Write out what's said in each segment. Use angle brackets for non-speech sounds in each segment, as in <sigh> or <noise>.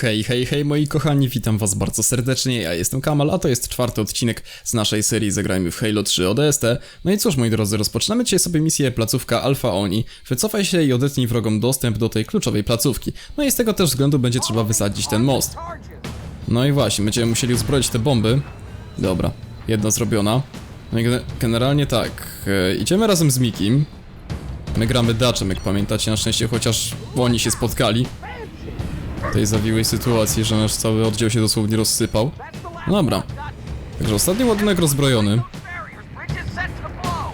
Hej, hej, hej moi kochani, witam was bardzo serdecznie, ja jestem Kamal, a to jest czwarty odcinek z naszej serii Zagrajmy w Halo 3 ODST. No i cóż moi drodzy, rozpoczynamy dzisiaj sobie misję placówka Alpha Oni. Wycofaj się i odetnij wrogom dostęp do tej kluczowej placówki. No i z tego też względu będzie trzeba wysadzić ten most. No i właśnie, będziemy musieli uzbroić te bomby. Dobra, jedna zrobiona. No i gene- generalnie tak, e, idziemy razem z Mikim. My gramy Dutchem, jak pamiętacie, na szczęście chociaż oni się spotkali tej zawiłej sytuacji, że nasz cały oddział się dosłownie rozsypał. No dobra. Także ostatni ładunek rozbrojony. barriers. Bridge is set to blow.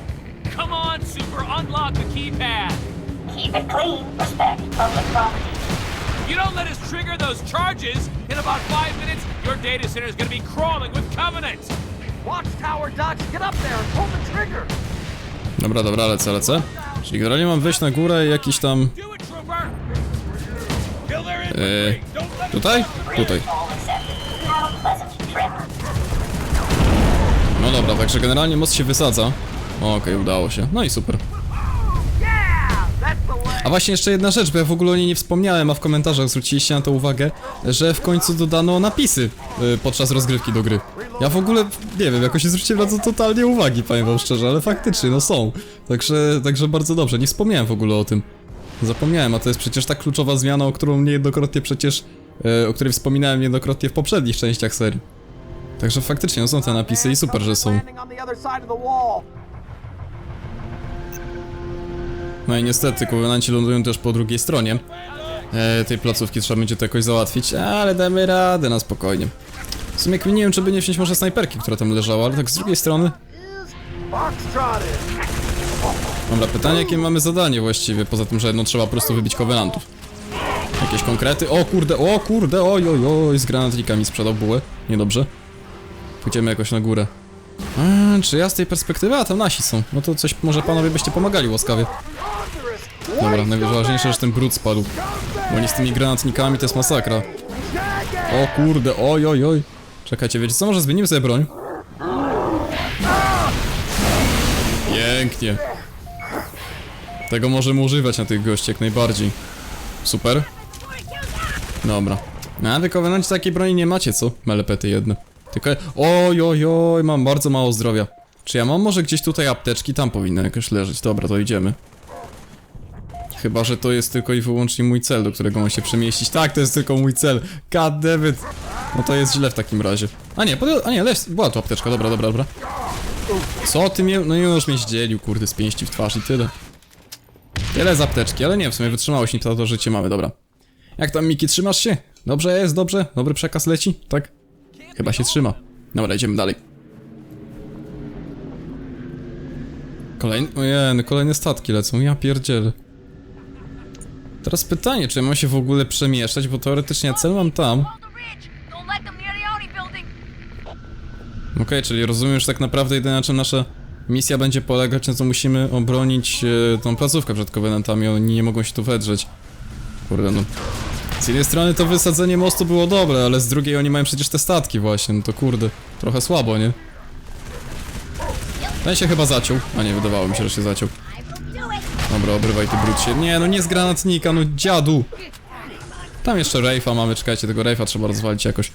Come on, Super, unlock the keypad. Keep it clean, respect public property. You don't let us trigger those charges. In about five minutes, your data center is going to be crawling with Covenant. Watchtower Dutch, get up there and pull the trigger. Dobra, dobra, lecę, lecę. Czyli generalnie mam wejść na górę i jakiś tam... Eee, tutaj? Tutaj. No dobra, także generalnie most się wysadza. Okej, udało się. No i super. A właśnie jeszcze jedna rzecz, bo ja w ogóle o niej nie wspomniałem, a w komentarzach zwróciliście na to uwagę, że w końcu dodano napisy y, podczas rozgrywki do gry. Ja w ogóle, nie wiem, jakoś nie zwróciłem na to totalnie uwagi, powiem wam szczerze, ale faktycznie, no są. Także, także bardzo dobrze, nie wspomniałem w ogóle o tym. Zapomniałem, a to jest przecież tak kluczowa zmiana, o którą niejednokrotnie przecież, e, o której wspominałem niejednokrotnie w poprzednich częściach serii. Także faktycznie, no są te napisy i super, że są. No i niestety, kowenanci lądują też po drugiej stronie e, tej placówki, trzeba będzie to jakoś załatwić, ale damy radę na spokojnie. W sumie kminiłem, czy by nie wziąć może snajperki, która tam leżała, ale tak z drugiej strony... Foxtrotted. Dobra, pytanie jakie mamy zadanie właściwie, poza tym, że no trzeba po prostu wybić kowenantów. Jakieś konkrety? O kurde, o kurde, oj oj oj, z granatnikami sprzedał bułę, niedobrze. Pójdziemy jakoś na górę. A, czy ja z tej perspektywy? A tam nasi są. No to coś może panowie byście pomagali łaskawie. Dobra, najważniejsze, że ten brud spadł. Bo nie z tymi granatnikami to jest masakra. O kurde, oj oj oj. Czekajcie, wiecie co, może zmienimy sobie broń? Pięknie. Tego możemy używać na tych gości jak najbardziej. Super. Dobra. No, A wy kowenanci takiej broni nie macie, co? Melepety jedne. Tylko... Oj, oj, oj, mam bardzo mało zdrowia. Czy ja mam może gdzieś tutaj apteczki? Tam powinny jakoś leżeć. Dobra, to idziemy. Chyba, że to jest tylko i wyłącznie mój cel, do którego mam się przemieścić. Tak, to jest tylko mój cel. God damn it. No to jest źle w takim razie. A nie, pod... a nie, leż... była tu apteczka, dobra, dobra, dobra. Co ty mnie... No już mnie zdzielił, kurde, z pięści w twarz i tyle. Tyle z apteczki, ale nie, w sumie wytrzymałość nie to, to życie mamy, dobra. Jak tam, Miki, trzymasz się? Dobrze jest, dobrze? Dobry przekaz leci? Tak? Chyba się trzyma. Dobra, idziemy dalej. Kolejny... Ojej, no kolejne statki lecą, ja pierdzielę. Teraz pytanie, czy ja mam się w ogóle przemieszczać, bo teoretycznie ja cel mam tam. Okej, czyli rozumiem, że tak naprawdę jedyne na czym nasza misja będzie polegać, no to musimy obronić e, tą placówkę przed kowenantami, oni nie mogą się tu wedrzeć. Kurde no. Z jednej strony to wysadzenie mostu było dobre, ale z drugiej oni mają przecież te statki właśnie, no to kurde, trochę słabo, nie? Ten się chyba zaciął, a nie, wydawało mi się, że się zaciął. Dobra, obrywaj ty brud się. Nie, no nie z granatnika, no dziadu! Tam jeszcze Rafe'a mamy, czekajcie, tego Rafe'a trzeba rozwalić jakoś.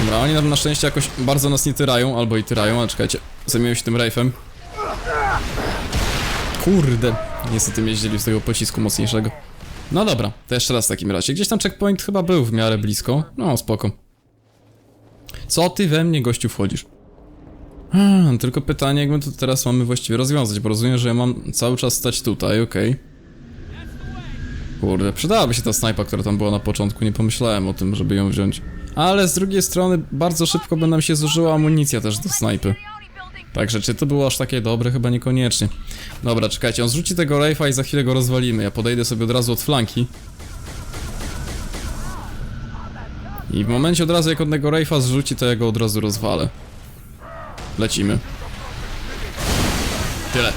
Dobra, oni nam na szczęście jakoś bardzo nas nie tyrają, albo i tyrają, ale czekajcie, zajmiemy się tym Rafe'em. Kurde, niestety mnie zdzielił z tego pocisku mocniejszego. No dobra, to jeszcze raz w takim razie. Gdzieś tam checkpoint chyba był w miarę blisko. No, spoko. Co ty we mnie, gościu, wchodzisz? Hmm, tylko pytanie, jak my to teraz mamy właściwie rozwiązać, bo rozumiem, że ja mam cały czas stać tutaj, okej. Kurde, przydałaby się ta snajpa, która tam była na początku, nie pomyślałem o tym, żeby ją wziąć. Ale z drugiej strony bardzo szybko by nam się zużyła amunicja też do snajpy. Także czy to było aż takie dobre? Chyba niekoniecznie. Dobra, czekajcie, on zrzuci tego Rafe'a i za chwilę go rozwalimy. Ja podejdę sobie od razu od flanki. I w momencie od razu jak od tego Rafe'a zrzuci, to ja go od razu rozwalę. Lecimy. Tyle.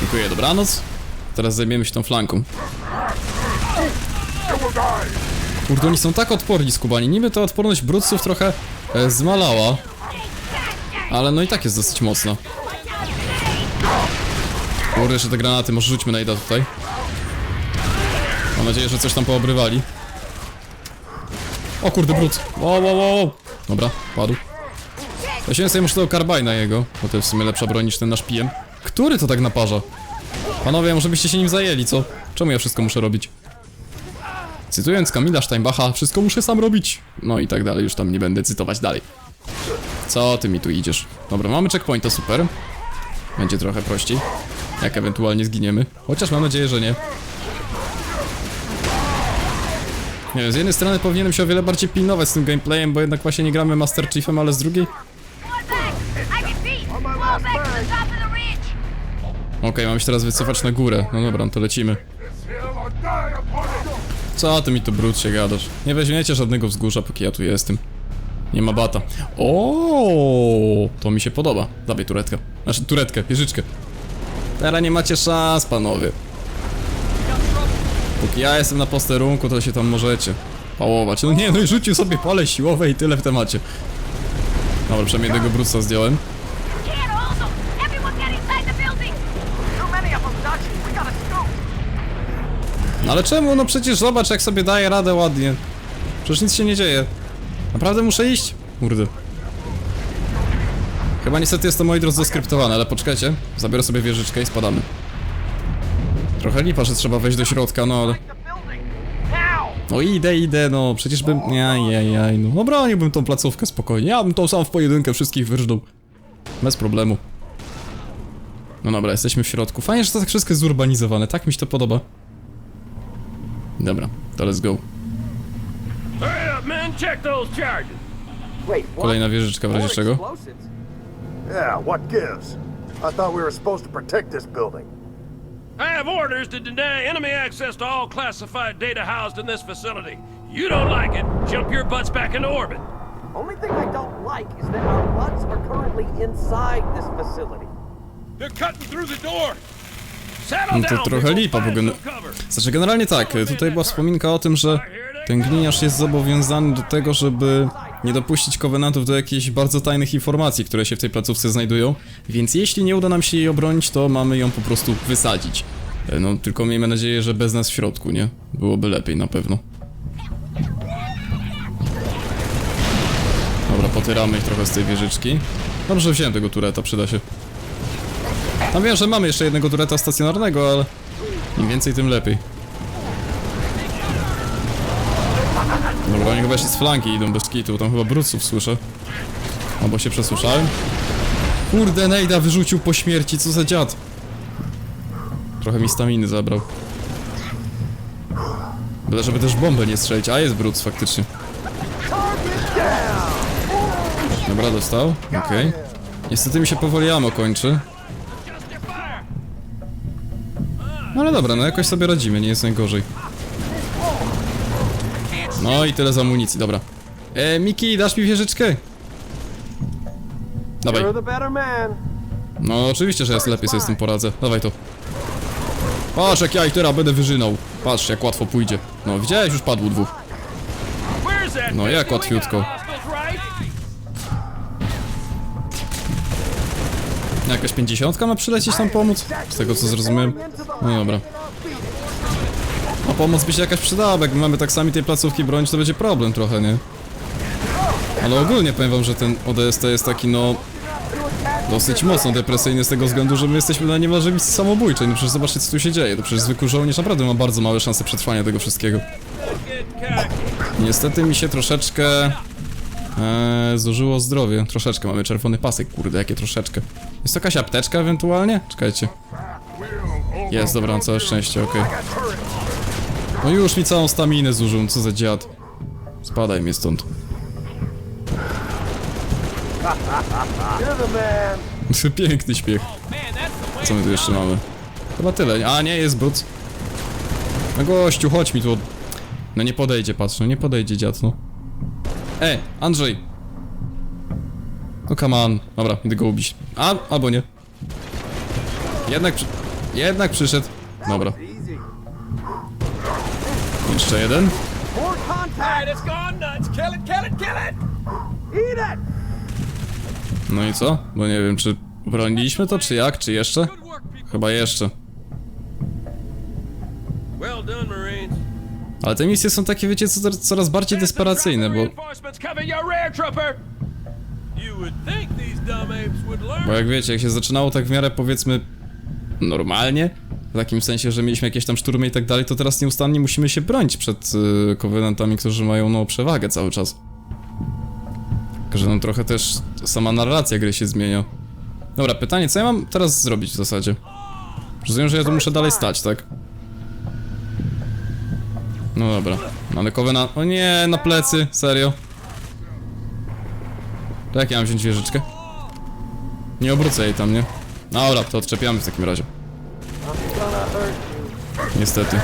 Dziękuję, dobranoc. Teraz zajmiemy się tą flanką. Kurde, oni są tak odporni, skubani. Niby ta odporność brudców trochę e, zmalała. Ale no i tak jest dosyć mocna. Kurde, jeszcze te granaty, może rzućmy najda tutaj. Mam nadzieję, że coś tam poobrywali. O kurde, brud. Wow, wow, wow. Dobra, padł. Weźmiemy sobie może tego karbajna jego, bo to jest w sumie lepsza broń niż ten nasz pijem. Który to tak naparza? Panowie, może byście się nim zajęli, co? Czemu ja wszystko muszę robić? Cytując Kamila Steinbacha, wszystko muszę sam robić. No i tak dalej, już tam nie będę cytować dalej. Co ty mi tu idziesz? Dobra, mamy checkpoint, to super. Będzie trochę prościej. Jak ewentualnie zginiemy. Chociaż mam nadzieję, że nie. Nie wiem, z jednej strony powinienem się o wiele bardziej pilnować z tym gameplayem, bo jednak właśnie nie gramy Master Chiefem, ale z drugiej... Okej, mam się teraz wycofać na górę. No dobra, no to lecimy. Co ty mi tu brud się gadasz? Nie weźmiecie żadnego wzgórza, póki ja tu jestem. Nie ma bata. O, to mi się podoba. Dawaj turetkę. Znaczy turetkę, wieżyczkę. Teraz nie macie szans, panowie. Póki ja jestem na posterunku, to się tam możecie pałować. No nie, no i rzucił sobie pale siłowe i tyle w temacie. Dobra, przynajmniej jednego bruca zdjąłem. Can't hold them! Everyone get inside the building! Too many of them, Dutch. We gotta scoop. No ale czemu? No przecież zobacz jak sobie daje radę ładnie. Przecież nic się nie dzieje. Naprawdę muszę iść? Kurde. Chyba niestety jest to moi drodzy skryptowane, ale poczekajcie. Zabiorę sobie wieżyczkę i spadamy. Trochę lipa, że trzeba wejść do środka, no ale... No idę, idę, no przecież bym... Jaj, no obroniłbym tą placówkę spokojnie. Ja bym tą sam w pojedynkę wszystkich wyrżnął. Bez problemu. No dobra, jesteśmy w środku. Fajnie, że to tak wszystko jest zurbanizowane, tak mi się to podoba. Dobra, to let's go. Hurry up, man. Check those charges. Wait, what? Kolejna wieżyczka w razie czego. Yeah, what gives? I thought we were supposed to protect this building. I have orders to deny enemy access to all classified data housed in this facility. You don't like it, jump your butts back into orbit. Only thing I don't like is that our butts are currently inside this facility. They're cutting through the door. No to trochę lipa, bo gen... Znaczy generalnie tak, tutaj była wspominka o tym, że ten gliniarz jest zobowiązany do tego, żeby nie dopuścić kowenantów do jakichś bardzo tajnych informacji, które się w tej placówce znajdują, więc jeśli nie uda nam się jej obronić, to mamy ją po prostu wysadzić. E, No, tylko miejmy nadzieję, że bez nas w środku, nie? Byłoby lepiej na pewno. Dobra, potyramy ich trochę z tej wieżyczki. Dobrze, wziąłem tego tureta, przyda się. No wiem, że mamy jeszcze jednego tureta stacjonarnego, ale im więcej, tym lepiej. Dobra, oni chyba jeszcze z flanki idą bez kitu, tam chyba brudców słyszę. Albo się przesłyszałem. Kurde, Nejda wyrzucił po śmierci, co za dziad. Trochę mi staminy zabrał. Byle, żeby też bombę nie strzelić, a jest brud faktycznie. Dobra, dostał, okej. Niestety mi się powoli ammo kończy. No ale dobra, no jakoś sobie radzimy, nie jest najgorzej. No i tyle z amunicji, dobra. E, Miki, dasz mi wieżyczkę? Dawaj. No oczywiście, że jest lepiej sobie z tym poradzę. Dawaj to. Patrz jak ja ich teraz będę wyżynął. Patrz jak łatwo pójdzie. No widziałeś, już padło dwóch. No, jak łatwiutko. Jakaś pięćdziesiątka ma przylecieć tam pomóc? Z tego co zrozumiałem. No dobra. A pomoc by się jakaś przydała, jak mamy tak sami tej placówki bronić, to będzie problem trochę, nie? Ale ogólnie powiem wam, że ten ODST jest taki no... Dosyć mocno depresyjny z tego względu, że my jesteśmy na niemalże misji samobójczej. No przecież zobaczcie co tu się dzieje. To przecież zwykły żołnierz naprawdę ma bardzo małe szanse przetrwania tego wszystkiego. Niestety mi się troszeczkę... Eee, zużyło zdrowie. Troszeczkę mamy czerwony pasek, kurde, jakie troszeczkę. Jest to jakaś apteczka ewentualnie? Czekajcie. Jest, dobra, całe szczęście, okej. No już mi całą staminę zużył, co za dziad. Spadaj mnie stąd. <laughs> Piękny śpiech. Co my tu jeszcze mamy? Chyba tyle. A, nie, jest brud. No gościu, chodź mi tu. No nie podejdzie, patrz, no nie podejdzie dziad, no. E, Andrzej! No come on. Dobra, idę go ubić. A, albo nie. Jednak przy... Jednak przyszedł. Dobra. Jeszcze jeden. No i co? Bo nie wiem, czy broniliśmy to, czy jak, czy jeszcze? Chyba jeszcze. Ale te misje są takie, wiecie, co, coraz bardziej desperacyjne, bo... Bo jak wiecie, jak się zaczynało tak w miarę, powiedzmy, normalnie, w takim sensie, że mieliśmy jakieś tam szturmy i tak dalej, to teraz nieustannie musimy się bronić przed y, którzy mają, no, przewagę cały czas. Tylko, że no trochę też sama narracja gry się zmienia. Dobra, pytanie, co ja mam teraz zrobić w zasadzie? Rozumiem, że ja tu muszę dalej stać, tak? No dobra, mamy Covenant... O nie, na plecy, serio? To jak ja mam wziąć wieżyczkę? Nie obrócę jej tam, nie? No Dobra, to odczepiamy w takim razie. Niestety.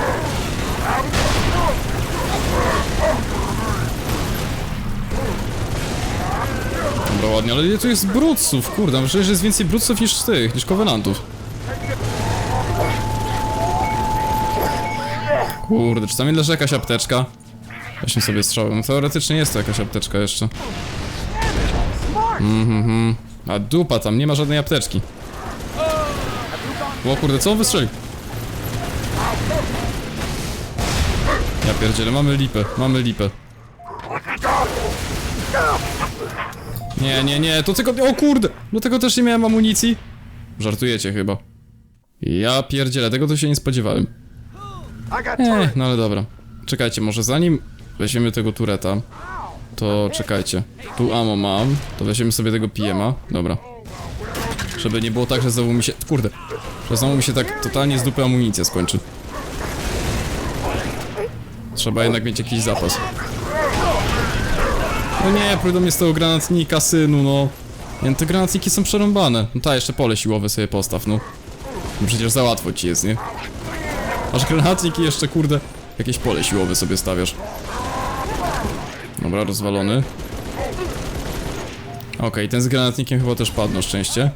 Dobra, ładnie, ale tu jest brudców? Kurde, wrażenie, że jest więcej brudców niż tych, niż kowenantów. Kurde, czy tam leży jakaś apteczka? Weźmy sobie strzałem. No, teoretycznie jest to jakaś apteczka jeszcze. Mhm, A dupa, tam nie ma żadnej apteczki. O kurde, co on wystrzelił? Ja pierdzielę, mamy lipę, mamy lipę. Nie, nie, nie, to tylko... O kurde! Do tego też nie miałem amunicji. Żartujecie chyba. Ja pierdzielę, tego to się nie spodziewałem. Ech, no ale dobra. Czekajcie, może zanim weźmiemy tego tureta, to czekajcie. Tu ammo mam, to weźmiemy sobie tego PM'a. Dobra. Żeby nie było tak, że znowu mi się... Kurde. Że znowu mi się tak totalnie z dupy amunicja skończy. Trzeba jednak mieć jakiś zapas. No nie, pójdą mnie z tego granatnika, synu, no. Nie, no te granatniki są przerąbane. No ta, jeszcze pole siłowe sobie postaw, no. No Przecież za łatwo ci jest, nie? Masz granatnik i jeszcze, kurde, jakieś pole siłowe sobie stawiasz. Dobra, rozwalony. Okej, ten z granatnikiem chyba też padł, na szczęście.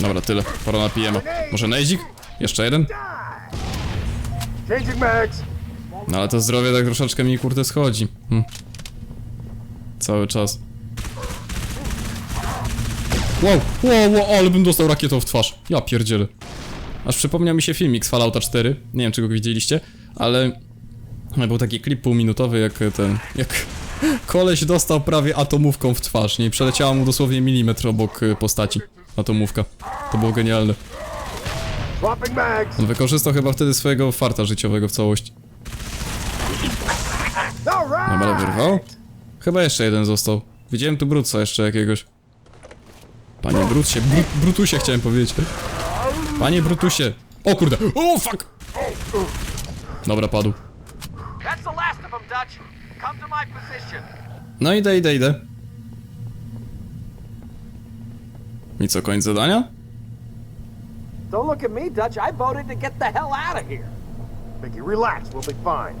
Dobra, tyle. Pora na PM. Może nejdzik? Jeszcze jeden? No ale to zdrowie tak troszeczkę mi kurde schodzi. Hm. Cały czas. Wow, wow, wow, ale bym dostał rakietą w twarz. Ja pierdzielę. Aż przypomniał mi się filmik z Fallouta 4. Nie wiem, czy go widzieliście, ale... Był taki klip półminutowy, jak ten... Jak koleś dostał prawie atomówką w twarz, nie? Przeleciała mu dosłownie milimetr obok y, postaci. Atomówka. To było genialne. On wykorzystał chyba wtedy swojego farta życiowego w całości. Dobra, wyrwał. Chyba jeszcze jeden został. Widziałem tu Brutsa jeszcze jakiegoś. Panie Brutsie, Bru Brutusie chciałem powiedzieć. Panie Brutusie. O kurde, o fuck! Dobra, padł. That's the last of them, Dutch. Come to my position. No idę, idę, idę. I co, koniec zadania? Don't look at me, Dutch. I voted to get the hell out of here. Mickey, relax. We'll be fine.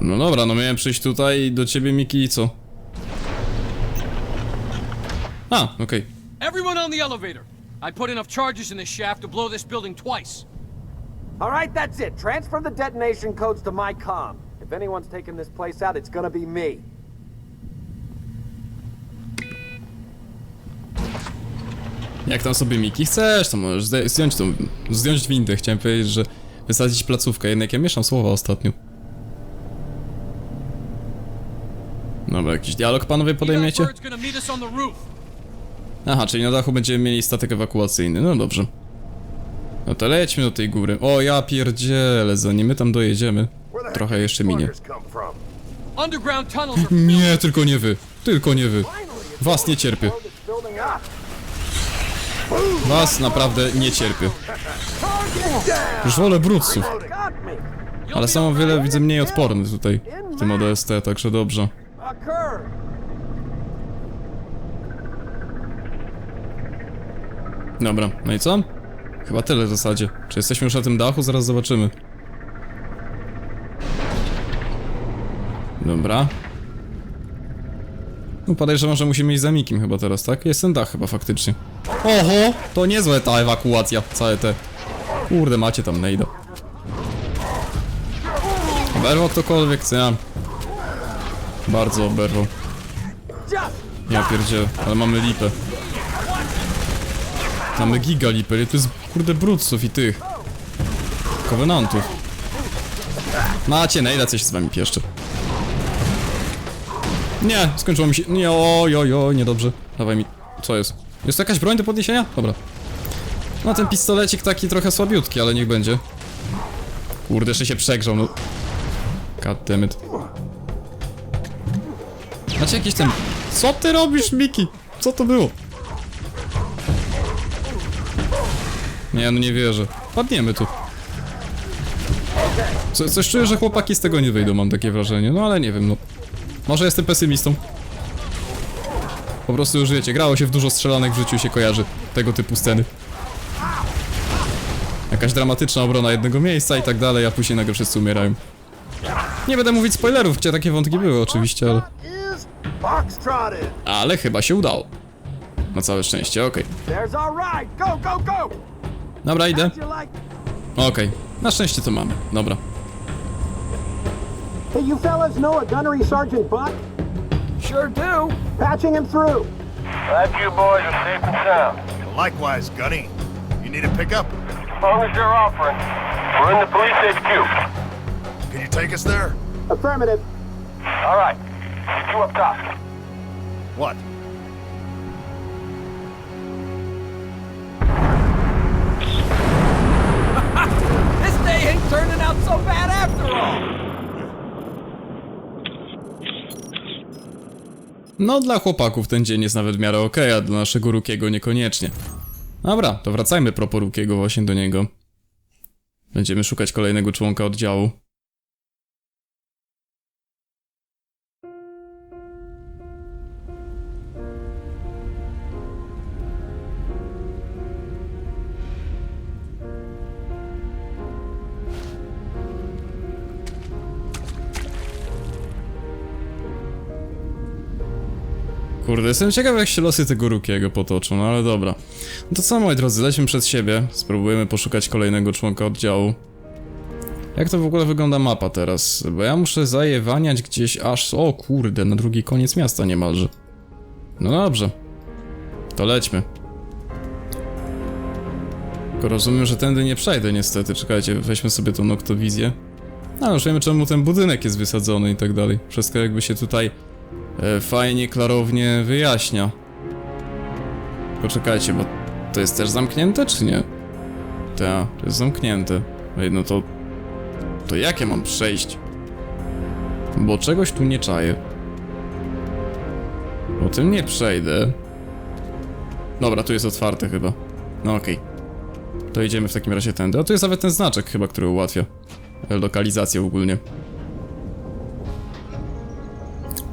No dobra, no miałem przyjść tutaj i do ciebie Miki i co? A, okej. Everyone on the elevator. I put enough charges in this shaft to blow this building twice. All right, that's it. Transfer the detonation codes to my comm. If anyone's taking this place out, it's gonna be me. Jak tam sobie Miki chcesz, to możesz zde- zdjąć tą, zdjąć windę. Chciałem powiedzieć, że wysadzić placówkę, jednak ja mieszam słowa ostatnio. Dobra, jakiś dialog panowie podejmiecie? Bird's gonna meet us on the roof. Aha, czyli na dachu będziemy mieli statek ewakuacyjny, no dobrze. No to lećmy do tej góry. O, ja pierdzielę, zanim my tam dojedziemy. Trochę jeszcze minie. Nie, tylko nie wy. Tylko nie wy. Was nie cierpię. Was naprawdę nie cierpię. Już wolę brudców. Ale są o wiele, widzę, mniej odporny tutaj w tym ODST, także dobrze. Dobra, no i co? Chyba tyle w zasadzie. Czy jesteśmy już na tym dachu? Zaraz zobaczymy. Dobra. No podejrzewam, że musimy iść za Mikim chyba teraz, tak? Jest ten dach chyba faktycznie. Oho! To niezłe ta ewakuacja, całe te... Kurde, macie tam nejda. Oberwał ktokolwiek, co ja? Bardzo. Just Ja pierdzielę, ale mamy lipę. Mamy giga ile to jest kurde brudców i tych. Kowenantów. Macie, najda coś się z wami pieszczy. Nie, skończyło mi się. Nie, oj, oj, oj, niedobrze. Dawaj mi. Co jest? Jest to jakaś broń do podniesienia? Dobra. No ten pistolecik taki trochę słabiutki, ale niech będzie. Kurde, jeszcze się przegrzał, no. God damn it. Macie jakiś ten... Co ty robisz, Miki? Co to było? Nie, no nie wierzę. Padniemy tu. Co, coś czuję, że chłopaki z tego nie wyjdą, mam takie wrażenie. No ale nie wiem, no. Może jestem pesymistą. Po prostu już wiecie, grało się w dużo strzelanek w życiu się kojarzy tego typu sceny. Jakaś dramatyczna obrona jednego miejsca i tak dalej, a później nagle wszyscy umierają. Nie będę mówić spoilerów, gdzie takie wątki były oczywiście, ale... Ale chyba się udało. Na całe szczęście, okej. There's Dobra, idę. How'd? Okej. Na szczęście to mamy. Dobra. Hey, you fellas know a gunnery Sergeant Buck? Sure do. Patching him through. Glad you boys are safe and sound. Likewise, Gunny. You need a pickup? As long as you're offering. We're in the police HQ. Can you take us there? Affirmative. All right. You up top. What? Turning out so bad after all. No, dla chłopaków ten dzień jest nawet w miarę okej, a dla naszego Rukiego niekoniecznie. Dobra, to wracajmy propos Rukiego właśnie do niego. Będziemy szukać kolejnego członka oddziału. Kurde, jestem ciekaw jak się losy tego Rukiego potoczą, no ale dobra. No to co moi drodzy, lećmy przed siebie, spróbujemy poszukać kolejnego członka oddziału. Jak to w ogóle wygląda mapa teraz? Bo ja muszę zajewaniać gdzieś aż... O kurde, na drugi koniec miasta niemalże. No dobrze. To lećmy. Tylko rozumiem, że tędy nie przejdę niestety, czekajcie, weźmy sobie tą noktowizję. No już wiemy czemu ten budynek jest wysadzony i tak dalej. Wszystko jakby się tutaj fajnie, klarownie wyjaśnia. Poczekajcie, bo to jest też zamknięte, czy nie? Tak, to jest zamknięte. No to... To jak ja mam przejść? Bo czegoś tu nie czaję. O tym nie przejdę. Dobra, tu jest otwarte chyba. No okej. To idziemy w takim razie tędy. A tu jest nawet ten znaczek chyba, który ułatwia e, lokalizację ogólnie.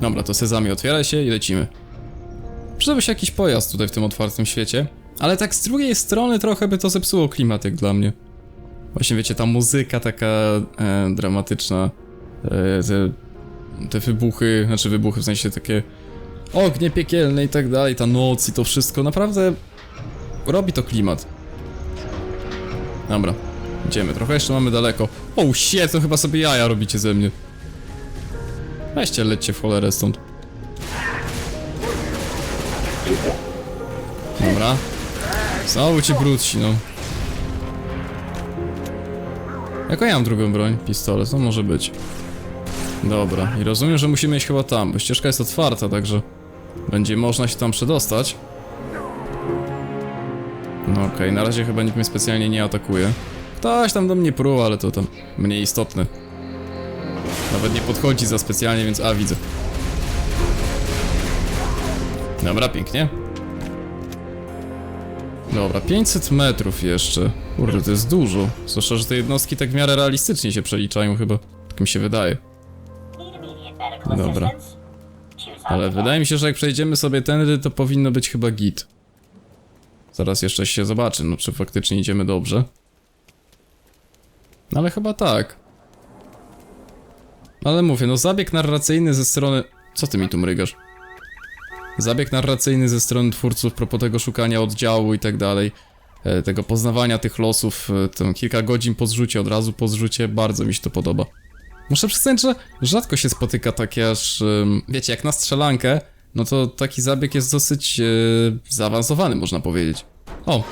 Dobra, to sezamie otwiera się i lecimy. Przydałby się jakiś pojazd tutaj w tym otwartym świecie, ale tak z drugiej strony trochę by to zepsuło klimat jak dla mnie. Właśnie wiecie, ta muzyka taka e, dramatyczna, e, te, te wybuchy, znaczy wybuchy w sensie takie ognie piekielne i tak dalej, ta noc i to wszystko, naprawdę robi to klimat. Dobra, idziemy, trochę jeszcze mamy daleko. O, shit, to chyba sobie jaja robicie ze mnie. Weźcie, lećcie w cholerę stąd. Dobra. Znowu ci brudsi, no. Jaką ja mam drugą broń? Pistolet, to może być. Dobra, i rozumiem, że musimy iść chyba tam, bo ścieżka jest otwarta, także będzie można się tam przedostać. No okej, na razie chyba nikt mnie specjalnie nie atakuje. Ktoś tam do mnie pruł, ale to tam mniej istotne. Nawet nie podchodzi za specjalnie, więc a widzę. Dobra, pięknie. Dobra, 500 metrów jeszcze. Kurde, to jest dużo. Zwłaszcza, że te jednostki tak w miarę realistycznie się przeliczają chyba. Tak mi się wydaje. Dobra. Ale wydaje mi się, że jak przejdziemy sobie tędy, to powinno być chyba git. Zaraz jeszcze się zobaczy, no czy faktycznie idziemy dobrze. No ale chyba tak. Ale mówię, no zabieg narracyjny ze strony... Co ty mi tu mrygasz? Zabieg narracyjny ze strony twórców propos tego szukania oddziału i tak dalej. e, Tego poznawania tych losów, e, tam kilka godzin po zrzucie, od razu po zrzucie, bardzo mi się to podoba. Muszę przyznać, że rzadko się spotyka takie aż, wiecie, jak na strzelankę, no to taki zabieg jest dosyć e, zaawansowany, można powiedzieć. O!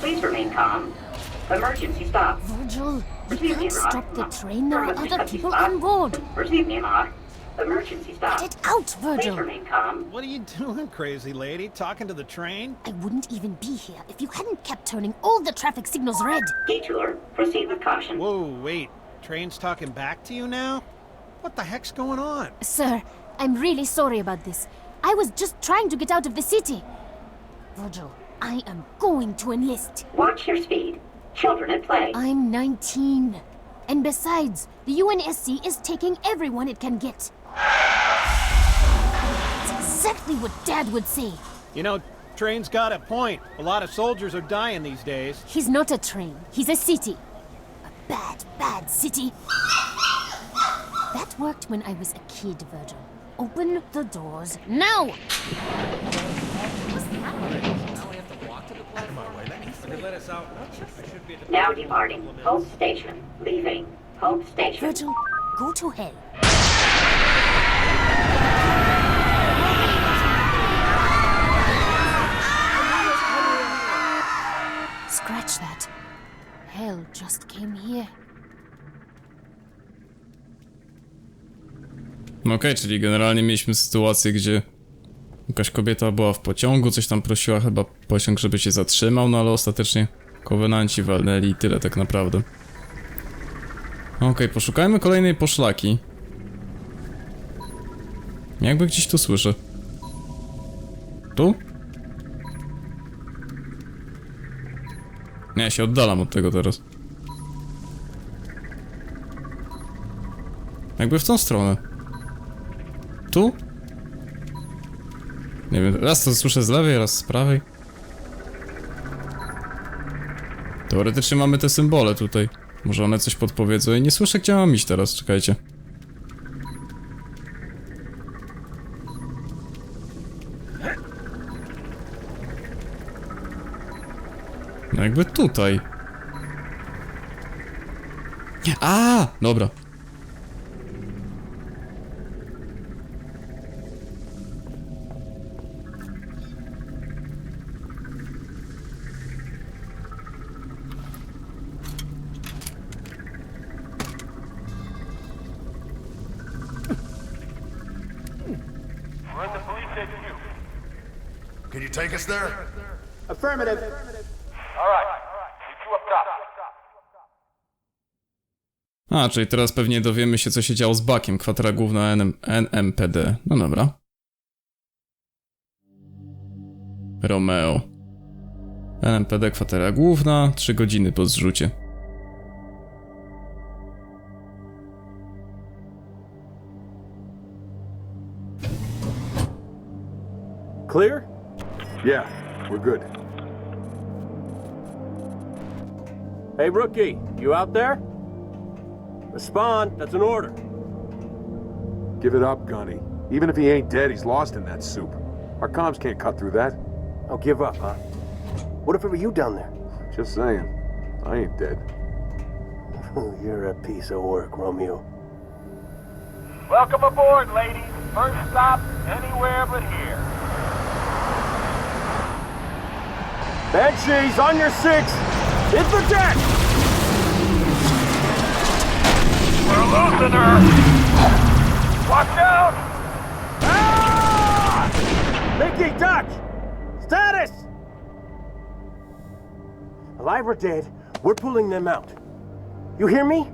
Please remain calm. Emergency stop. Virgil, we Receive me, can't Rock. stop the train. There are other people stop. on board. Receive me, Mark. Emergency stop. Get out, Virgil. Please remain calm. What are you doing, crazy lady? Talking to the train? I wouldn't even be here if you hadn't kept turning all the traffic signals red. Detour. Proceed with caution. Whoa, wait. Train's talking back to you now? What the heck's going on? Sir, I'm really sorry about this. I was just trying to get out of the city. Virgil, I am going to enlist. Watch your speed. Children at play. I'm 19. And besides, the UNSC is taking everyone it can get. That's exactly what Dad would say. You know, train's got a point. A lot of soldiers are dying these days. He's not a train, he's a city. A bad, bad city. That worked when I was a kid, Virgil. Open the doors now! Now departing. Hope Station. Leaving. Hope Station. Virgil, go to hell. Scratch that. Hell just came here. No okej, czyli generalnie mieliśmy sytuację, gdzie jakaś kobieta była w pociągu, coś tam prosiła chyba pociąg, żeby się zatrzymał, no ale ostatecznie kowenanci walnęli i tyle tak naprawdę. Okej, poszukajmy kolejnej poszlaki. Jakby gdzieś tu słyszę. Tu? Nie, się oddalam od tego teraz. Jakby w tą stronę. Tu? Nie wiem, raz to słyszę z lewej, raz z prawej. Teoretycznie mamy te symbole tutaj. Może one coś podpowiedzą i nie słyszę gdzie mam iść teraz, czekajcie. No jakby tutaj. A, dobra. You take us there? Affirmative. All right. You up top. A, czyli teraz pewnie dowiemy się, co się działo z Bakiem, kwatera główna NM NMPD. No dobra. Romeo. NMPD, kwatera główna, 3 godziny po zrzucie. Clear? Yeah, we're good. Hey, rookie, you out there? Respond, that's an order. Give it up, Gunny. Even if he ain't dead, he's lost in that soup. Our comms can't cut through that. I'll give up, huh? What if it were you down there? Just saying. I ain't dead. <laughs> You're a piece of work, Romeo. Welcome aboard, ladies. First stop anywhere but here. Banshees, on your six! Hit the deck! We're losing her. Watch out! Ah! Mickey, Duck! Status! Alive or dead, we're pulling them out. You hear me?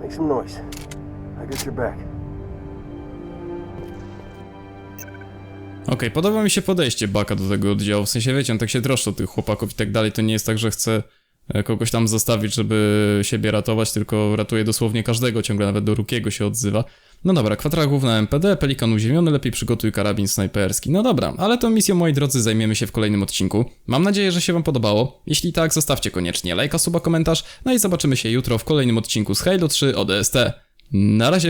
Make some noise. I got your back. Okej, podoba mi się podejście Baka do tego oddziału. W sensie, wiecie, on tak się troszczy o tych chłopaków i tak dalej. To nie jest tak, że chce e, kogoś tam zostawić, żeby siebie ratować, tylko ratuje dosłownie każdego, ciągle nawet do Rukiego się odzywa. No dobra, kwadrata główna MPD, pelikan uziemiony, lepiej przygotuj karabin snajperski. No dobra, ale tą misją, moi drodzy, zajmiemy się w kolejnym odcinku. Mam nadzieję, że się wam podobało. Jeśli tak, zostawcie koniecznie lajka, suba, komentarz. No i zobaczymy się jutro w kolejnym odcinku z Halo 3 ODST. Na razie!